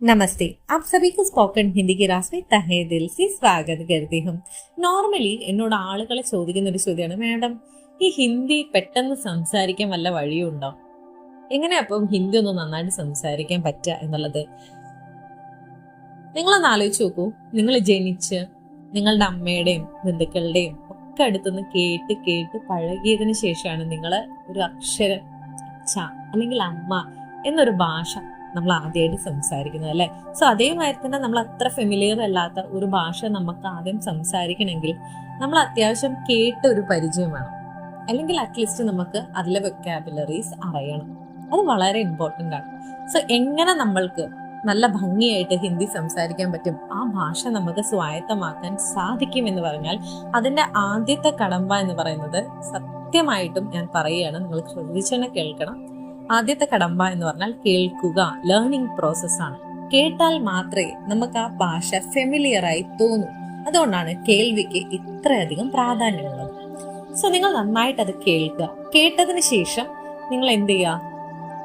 नमस्ते आप सभी को स्पोकन हिंदी के रास में तहे दिल से स्वागत करती हूँ नॉर्मली എന്നോട് ആളുകളെ ചോദിക്കുന്ന ഒരു ചോദ്യമാണ് മാഡം ഈ ഹിന്ദി പെട്ടെന്ന് സംസാരിക്കാൻ വല്ല വഴിയുണ്ടോ? എങ്ങനെ അപ്പം ഹിന്ദി ഒന്ന് നന്നായിട്ട് സംസാരിക്കാൻ പറ്റുക എന്നുള്ളത്? നിങ്ങളൊന്ന് ആലോചിച്ച് നോക്കൂ. നിങ്ങൾ ജനിച്ച് നിങ്ങളുടെ അമ്മയുടെയും ബന്ധുക്കളുടെയും ഒക്കെ അടുത്തുനിന്ന് കേട്ട് കേട്ട് പഴകിയതിനു ശേഷമാണ് നിങ്ങൾ ഒരു അക്ഷരം ച അല്ലെങ്കിൽ അമ്മ എന്നൊരു ഭാഷ നമ്മൾ ആദ്യമായിട്ട് സംസാരിക്കുന്നത് അല്ലെ? സോ അതേമാതിരി തന്നെ നമ്മൾ അത്ര ഫെമിലിയർ അല്ലാത്ത ഒരു ഭാഷ നമുക്ക് ആദ്യം സംസാരിക്കണമെങ്കിൽ നമ്മൾ അത്യാവശ്യം കേട്ട ഒരു പരിചയം വേണം. അല്ലെങ്കിൽ അറ്റ്ലീസ്റ്റ് നമുക്ക് അതിലെ വെക്കാബുലറീസ് അറിയണം. അത് വളരെ ഇമ്പോർട്ടന്റ് ആണ്. സോ എങ്ങനെ നമ്മൾക്ക് നല്ല ഭംഗിയായിട്ട് ഹിന്ദി സംസാരിക്കാൻ പറ്റും ആ ഭാഷ നമുക്ക് സ്വായത്തമാക്കാൻ സാധിക്കും എന്ന് പറഞ്ഞാൽ അതിന്റെ ആദ്യത്തെ കടമ്പ എന്ന് പറയുന്നത് സത്യമായിട്ടും ഞാൻ പറയുകയാണ്. നിങ്ങൾ ശ്രദ്ധിച്ചെന്നെ കേൾക്കണം. ആദ്യത്തെ കടമ്പ എന്ന് പറഞ്ഞാൽ കേൾക്കുക ലേണിംഗ് പ്രോസസ് ആണ്. കേട്ടാൽ മാത്രമേ നമുക്ക് ആ ഭാഷ ഫെമിലിയർ ആയി തോന്നൂ. അതുകൊണ്ടാണ് കേൾവിക്ക് ഇത്രയധികം പ്രാധാന്യമുള്ളത്. സോ നിങ്ങൾ നന്നായിട്ട് അത് കേൾക്കുക. കേട്ടതിന് ശേഷം നിങ്ങൾ എന്ത് ചെയ്യുക?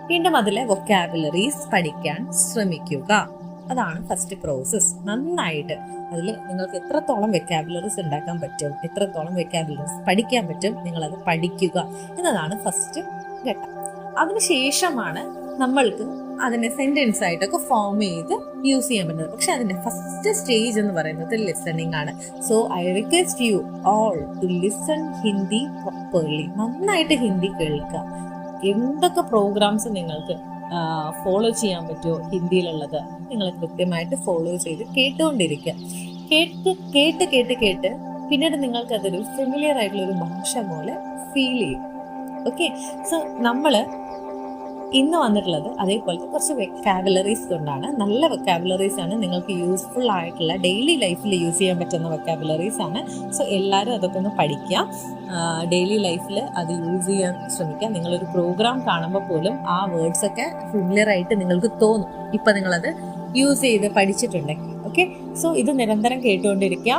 വീണ്ടും അതിലെ വൊക്കാബുലറീസ് പഠിക്കാൻ ശ്രമിക്കുക. അതാണ് ഫസ്റ്റ് പ്രോസസ് നന്നായിട്ട് അതിൽ നിങ്ങൾക്ക് എത്രത്തോളം വെക്കാബുലറീസ് ഉണ്ടാക്കാൻ പറ്റും എത്രത്തോളം വെക്കാബുലറീസ് പഠിക്കാൻ പറ്റും നിങ്ങളത് പഠിക്കുക എന്നതാണ് ഫസ്റ്റ് ഘട്ടം. അതിനുശേഷമാണ് നമ്മൾക്ക് അതിനെ സെന്റൻസ് ആയിട്ടൊക്കെ ഫോം ചെയ്ത് യൂസ് ചെയ്യാൻ പറ്റുന്നത്. പക്ഷെ അതിന്റെ ഫസ്റ്റ് സ്റ്റേജ് എന്ന് പറയുന്നത് ലിസണിങ് ആണ്. So I request you all to listen Hindi properly നന്നായിട്ട് ഹിന്ദി കേൾക്കുക എന്തൊക്കെ പ്രോഗ്രാംസ് നിങ്ങൾക്ക് ഫോളോ ചെയ്യാൻ പറ്റുമോ ഹിന്ദിയിലുള്ളത് നിങ്ങൾ കൃത്യമായിട്ട് ഫോളോ ചെയ്ത് കേട്ടുകൊണ്ടിരിക്കുക കേട്ട് കേട്ട് കേട്ട് കേട്ട് പിന്നീട് നിങ്ങൾക്കതൊരു ഫെമിലിയർ ആയിട്ടുള്ള ഒരു ഭാഷ പോലെ ഫീൽ ചെയ്യും. ഓക്കെ സോ നമ്മൾ ഇന്ന് വന്നിട്ടുള്ളത് അതേപോലത്തെ കുറച്ച് വെക്കാബുലറീസ് കൊണ്ടാണ്. നല്ല വെക്കാബുലറീസ് ആണ് നിങ്ങൾക്ക് യൂസ്ഫുൾ ആയിട്ടുള്ള ഡെയിലി ലൈഫിൽ യൂസ് ചെയ്യാൻ പറ്റുന്ന വെക്കാബുലറീസ് ആണ്. സോ എല്ലാവരും അതൊക്കെ ഒന്ന് പഠിക്കുക. ഡെയിലി ലൈഫിൽ അത് യൂസ് ചെയ്യാൻ ശ്രമിക്കുക. നിങ്ങളൊരു പ്രോഗ്രാം കാണുമ്പോൾ പോലും ആ വേർഡ്സൊക്കെ ഫെമിലിയർ ആയിട്ട് നിങ്ങൾക്ക് തോന്നും. ഇപ്പം നിങ്ങളത് യൂസ് ചെയ്ത് പഠിച്ചിട്ടുണ്ടെങ്കിൽ. ഓക്കെ സോ ഇത് നിരന്തരം കേട്ടുകൊണ്ടിരിക്കുക.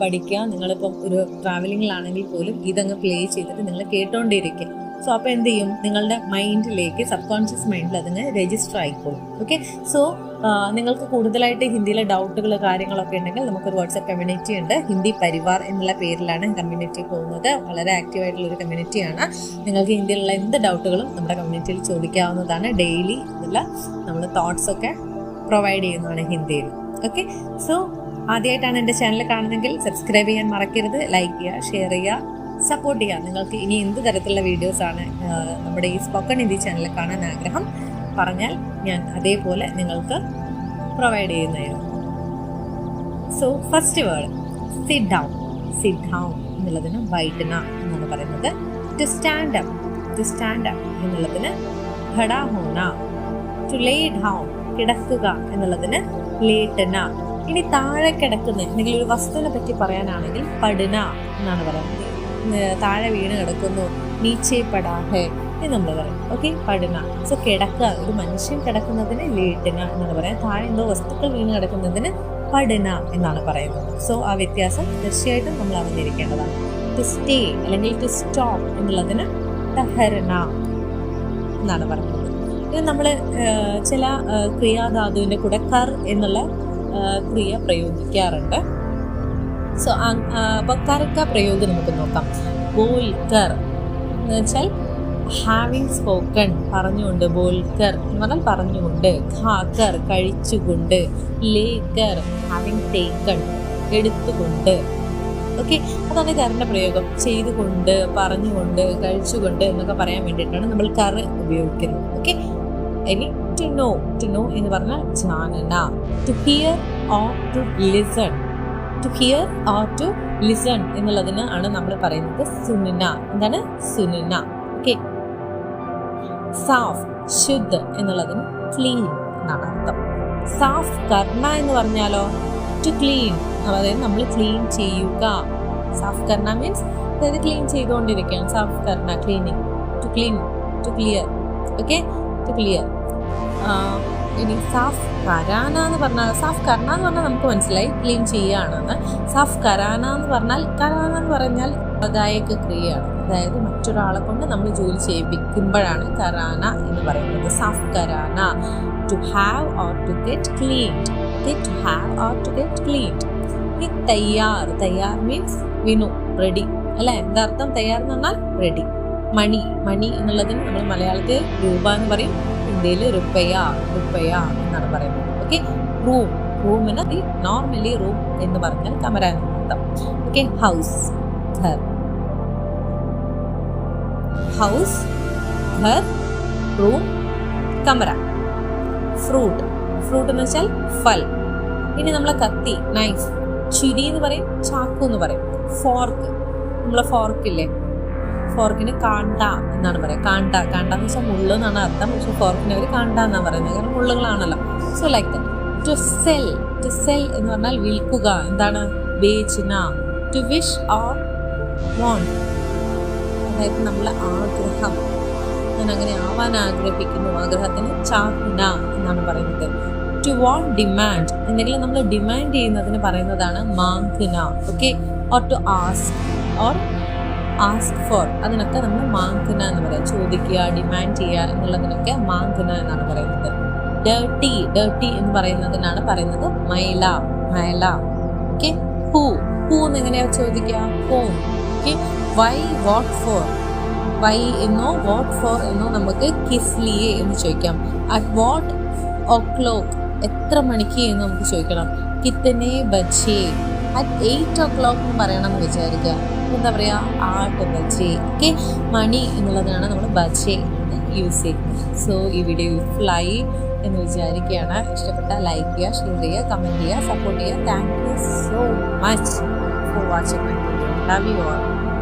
പഠിക്കുക. നിങ്ങളിപ്പം ഒരു ട്രാവലിങ്ങിലാണെങ്കിൽ പോലും ഇതങ്ങ് പ്ലേ ചെയ്തിട്ട് നിങ്ങൾ കേട്ടുകൊണ്ടിരിക്കുക. സോ അപ്പോൾ എന്ത് ചെയ്യും? നിങ്ങളുടെ മൈൻഡിലേക്ക് സബ് കോൺഷ്യസ് മൈൻഡിൽ അതിന് രജിസ്റ്റർ ആയിക്കോളും. ഓക്കെ സോ നിങ്ങൾക്ക് കൂടുതലായിട്ട് ഹിന്ദിയിലെ ഡൗട്ടുകൾ കാര്യങ്ങളൊക്കെ ഉണ്ടെങ്കിൽ നമുക്കൊരു വാട്സ്ആപ്പ് കമ്മ്യൂണിറ്റി ഉണ്ട്. ഹിന്ദി പരിവാർ എന്നുള്ള പേരിലാണ് കമ്മ്യൂണിറ്റി പോകുന്നത്. വളരെ ആക്റ്റീവായിട്ടുള്ള ഒരു കമ്മ്യൂണിറ്റിയാണ് നിങ്ങൾക്ക് ഹിന്ദിയിലുള്ള എന്ത് ഡൗട്ടുകളും നമ്മുടെ കമ്മ്യൂണിറ്റിയിൽ ചോദിക്കാവുന്നതാണ്. ഡെയിലി ഇതിൽ നമ്മൾ തോട്ട്സ് ഒക്കെ പ്രൊവൈഡ് ചെയ്യുന്നതാണ് ഹിന്ദിയിൽ. ഓക്കെ സോ ആദ്യമായിട്ടാണ് എന്റെ ചാനൽ കാണുന്നതെങ്കിൽ സബ്സ്ക്രൈബ് ചെയ്യാൻ മറക്കരുത്. ലൈക്ക് ചെയ്യുക ഷെയർ ചെയ്യുക. സപ്പോർട്ട് ചെയ്യാം. നിങ്ങൾക്ക് ഇനി എന്ത് തരത്തിലുള്ള വീഡിയോസ് ആണ് നമ്മുടെ ഈ സ്പോക്കൺ ഹിന്ദി ചാനലിൽ കാണാൻ ആഗ്രഹം പറഞ്ഞാൽ ഞാൻ അതേപോലെ നിങ്ങൾക്ക് provide ചെയ്യുന്നതായിരുന്നു so first word sit down sit down എന്നുള്ളതിന് വൈറ്റന എന്നാണ് പറയുന്നത്. To stand up to stand up എന്നുള്ളതിന് ഘടാഹോണ. ടു ലേ ഡൗൺ കിടക്കുക എന്നുള്ളതിന് ലേട്ടന ഇനി താഴെ കിടക്കുന്ന എന്തെങ്കിലും ഒരു വസ്തുവിനെ പറ്റി പറയാനാണെങ്കിൽ പടുന എന്നാണ് പറയുന്നത്. താഴെ വീണ് കിടക്കുന്നു. നീച്ചേ പടാഹെ എന്ന് നമ്മൾ പറയും. ഓക്കെ പടുന സോ കിടക്കുക. ഒരു മനുഷ്യൻ കിടക്കുന്നതിന് ലീട്ടിന എന്നാണ് പറയാം താഴെ എന്തോ വസ്തുക്കൾ വീണ് കിടക്കുന്നതിന് പടുന എന്നാണ് പറയുന്നത്. സോ ആ വ്യത്യാസം തീർച്ചയായിട്ടും നമ്മൾ അറിഞ്ഞിരിക്കേണ്ടതാണ് ടു സ്റ്റേ അല്ലെങ്കിൽ ടു സ്റ്റോപ്പ് എന്നുള്ളതിന് ടഹരണ എന്നാണ് പറയുന്നത്. ഇത് നമ്മൾ ചില ക്രിയാധാതുവിന്റെ കൂടെ കർ എന്നുള്ള ക്രിയ പ്രയോഗിക്കാറുണ്ട്. സോ അപ്പോൾ കറക്ക പ്രയോഗം നമുക്ക് നോക്കാം. ബോൽക്കർ എന്ന് വെച്ചാൽ ഹാവിങ് സ്പോക്കൺ പറഞ്ഞുകൊണ്ട് ബോൽക്കർ എന്ന് പറഞ്ഞാൽ പറഞ്ഞുകൊണ്ട് ഖാക്കർ കഴിച്ചുകൊണ്ട് ലേക്കർ ഹാവിങ് ടേക്കൺ എടുത്തുകൊണ്ട്. ഓക്കെ അതാണ് കറിന്റെ പ്രയോഗം. ചെയ്തുകൊണ്ട് പറഞ്ഞുകൊണ്ട് കഴിച്ചുകൊണ്ട് എന്നൊക്കെ പറയാൻ വേണ്ടിയിട്ടാണ് നമ്മൾ കറ് ഉപയോഗിക്കുന്നത്. ഓക്കെ ഇനി ടു നോ ടു നോ എന്ന് പറഞ്ഞാൽ ജാനന. To hear or to listen to hear or to listen എന്നുള്ളതിന് ആണ് നമ്മൾ പറയുന്നത് സുനുന. എന്താണ്? സുനുന. ഓക്കെ സാഫ് ശുദ്ധ എന്നുള്ളതിന് ക്ലീൻ എന്നാണ് അർത്ഥം. സാഫ് കർണ എന്ന് പറഞ്ഞാലോ? ടു ക്ലീൻ അതായത് നമ്മൾ ക്ലീൻ ചെയ്യുക. സാഫ് കർണ മീൻസ് അതായത് ക്ലീൻ ചെയ്തുകൊണ്ടിരിക്കുകയാണ്. സാഫ് കർണ cleaning to clean to clear okay to clear ഇനി സാഫ് കരാന എന്ന് പറഞ്ഞാൽ സാഫ് കരണ എന്ന് പറഞ്ഞാൽ നമുക്ക് മനസ്സിലായി ക്ലീൻ ചെയ്യുകയാണെന്ന്. സാഫ് കരാന എന്ന് പറഞ്ഞാൽ കരാന എന്ന് പറഞ്ഞാൽ ഗായക ക്രിയയാണ്. അതായത് മറ്റൊരാളെ കൊണ്ട് നമ്മൾ ജോലി ചെയ്യിപ്പിക്കുമ്പോഴാണ് കരാന എന്ന് പറയുന്നത്. സാഫ് കരാന to have or to get cleaned okay to have or to get cleaned ഈ തയ്യാർ. തയ്യാർ മീൻസ് വിനു റെഡി അല്ല? എന്താർത്ഥം തയ്യാർ എന്ന് പറഞ്ഞാൽ റെഡി മണി. മണി എന്നുള്ളതിന് നമ്മൾ മലയാളത്തിൽ രൂപ എന്ന് പറയും. ഹിന്ദിയിൽ റുപ്പയ റുപ്പയ എന്നാണ് പറയുന്നത്. ഓക്കെ റൂം റൂമിന് നോർമലി റൂം എന്ന് പറഞ്ഞാൽ കമര എന്ന് അർത്ഥം. ഓക്കെ ഹൗസ് ഘർ ഹൗസ് ഘർ റൂം കമര ഫ്രൂട്ട് ഫ്രൂട്ട് എന്ന് വെച്ചാൽ ഫൽ. ഇനി നമ്മളെ കത്തി. നൈഫ് ചിരി എന്ന് പറയും. ചാക്കു എന്ന് പറയും. ഫോർക്ക് നമ്മളെ ഫോർക്കില്ലേ ഫോർക്കിന് കാണ്ട എന്നാണ് പറയുക. കാണ്ട കാണ്ട എന്ന് വെച്ചാൽ മുള്ളു എന്നാണ് അർത്ഥം. പക്ഷെ ഫോർക്കിന് അവർ കാണ്ട എന്നാണ് പറയുന്നത്. കാരണം മുള്ളുകളാണല്ലോ. So like that to sell to sell എന്ന് പറഞ്ഞാൽ വിൽക്കുക. എന്താണ്? വേച്ചിന ടു വിഷ് ഓർ വോണ്ട് അതായത് നമ്മളെ ആഗ്രഹം. ഞാൻ അങ്ങനെ ആവാൻ ആഗ്രഹിക്കുന്നു. ആഗ്രഹത്തിന് ചാഹുന എന്നാണ് പറയുന്നത്. ടു വോണ്ട് ഡിമാൻഡ് എന്തെങ്കിലും നമ്മൾ ഡിമാൻഡ് ചെയ്യുന്നതിന് പറയുന്നതാണ് മാങ്കുന okay or to ask or ask for അതിനൊക്കെ നമ്മൾ മാങ്കുന എന്ന് പറയാം. ചോദിക്കുക ഡിമാൻഡ് ചെയ്യുക എന്നുള്ളതിനൊക്കെ മാങ്കുന എന്നാണ് പറയുന്നത്. ഡേർട്ടി ഡേർട്ടി എന്ന് പറയുന്നതിനാണ് പറയുന്നത് മൈല മൈല. ഓക്കെ ഹൂ ഹൂ എന്ന് എങ്ങനെയാ ചോദിക്കുക? Home okay why what for why എന്നോ വാട്ട് ഫോർ എന്നോ നമുക്ക് കിസ്ലിയെ എന്ന് ചോദിക്കാം. അറ്റ് വാട്ട് ഓ ക്ലോക്ക് എത്ര മണിക്ക് എന്ന് നമുക്ക് ചോദിക്കണം. കിത്തനെ ബച്ചേ. അറ്റ് എയ്റ്റ് ഓ ക്ലോക്ക് എന്ന് പറയണം എന്ന് വിചാരിക്കുക. എന്താ പറയുക ആട്ട് ബജേ ഓക്കെ മണി എന്നുള്ളതാണ് നമ്മൾ ബജേ എന്ന് യൂസ് ചെയ്യുന്നത്. സോ ഈ വീഡിയോ യൂസ്ഫുൾ എന്ന് വിചാരിക്കുകയാണ്. ഇഷ്ടപ്പെട്ട ലൈക്ക് ചെയ്യുക ഷെയർ ചെയ്യുക കമന്റ് ചെയ്യുക സപ്പോർട്ട് ചെയ്യുക. Thank you so much for watching my video love you all